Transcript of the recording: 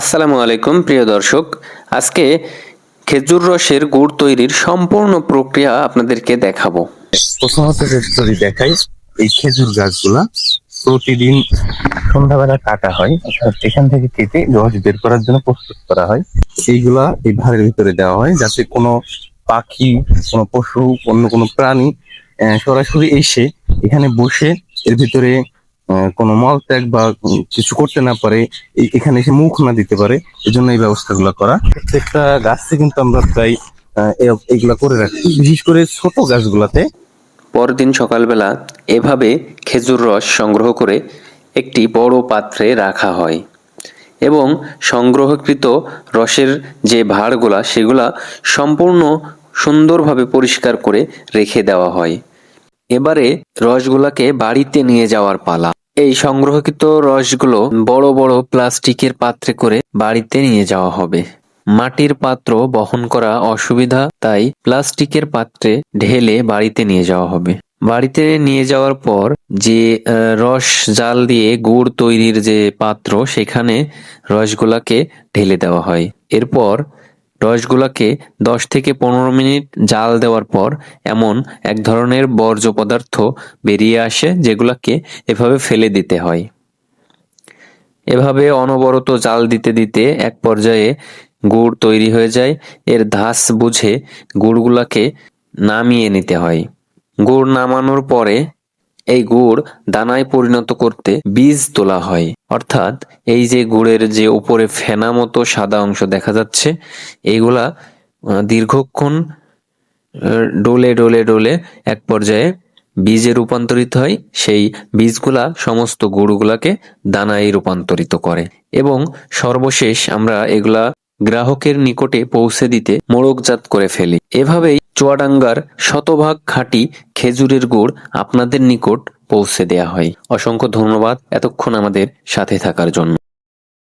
আসসালামু আলাইকুম, প্রিয় দর্শক। আজকে খেজুর রসের গুড় তৈরির সম্পূর্ণ প্রক্রিয়া আপনাদেরকে দেখাবো। প্রথমত যদি দেখাই, এই খেজুর গাছগুলা প্রতিদিন সন্ধ্যাবেলা কাটা হয়, অর্থাৎ এখান থেকে কেটে রস বের করার জন্য প্রস্তুত করা হয়। এইগুলা এই ভাড়ের ভিতরে দেওয়া হয় যাতে কোনো পাখি, কোনো পশু, অন্য কোনো প্রাণী সরাসরি এসে এখানে বসে এর ভিতরে কোনো মলত্যাগ বা কিছু করতে না পারে এই- এখানে এসে মুখ না দিতে পারে এজন্য এই ব্যবস্থাগুলো করা। প্রত্যেকটা গাছে কিন্তু আমরা প্রায় আহ, এইগুলা করে রাখি। বিশেষ করে ছোট গাছগুলাতে। পরদিন সকালবেলা এভাবে খেজুর রস সংগ্রহ করে একটি বড় পাত্রে রাখা হয় এবং সংগ্রহকৃত রসের যে ভাঁড়গুলা সেগুলা সম্পূর্ণ সুন্দরভাবে পরিষ্কার করে রেখে দেওয়া হয়। এবারে রসগুলাকে বাড়িতে নিয়ে যাওয়ার পালা। এই সংগ্রহকৃত রসগুলো বড় বড় প্লাস্টিকের পাত্রে করে বাড়িতে নিয়ে যাওয়া হবে। মাটির পাত্র বহন করা অসুবিধা, তাই প্লাস্টিকের পাত্রে ঢেলে বাড়িতে নিয়ে যাওয়া হবে। বাড়িতে নিয়ে যাওয়ার পর যে রস জাল দিয়ে গুড় তৈরির যে পাত্র, সেখানে রসগুলাকে ঢেলে দেওয়া হয়। এরপর রসগুলাকে দশ থেকে পনেরো মিনিট জাল দেওয়ার পর এমন এক ধরনের বর্জ্য পদার্থ বেরিয়ে আসে যেগুলাকে এভাবে ফেলে দিতে হয়। এভাবে অনবরত জাল দিতে দিতে এক পর্যায়ে গুড় তৈরি হয়ে যায়। এর ধাস বুঝে গুড়গুলাকে নামিয়ে নিতে হয়। গুড় নামানোর পরে এই গুড় দানায় পরিণত করতে বীজ তোলা হয়। অর্থাৎ এই যে গুড়ের যে উপরে ফেনা মতো সাদা অংশ দেখা যাচ্ছে এইগুলা দীর্ঘক্ষণ ডোলে ডোলে ডোলে এক পর্যায়ে বীজে রূপান্তরিত হয়। সেই বীজগুলা সমস্ত গুড়গুলাকে দানায় রূপান্তরিত করে। এবং সর্বশেষ আমরা এগুলা গ্রাহকের নিকটে পৌঁছে দিতে মোড়কজাত করে ফেলি। এভাবেই চুয়াডাঙ্গার শতভাগ খাঁটি খেজুরের গুড় আপনাদের নিকট পৌঁছে দেয়া হয়। অসংখ্য ধন্যবাদ এতক্ষণ আমাদের সাথে থাকার জন্য।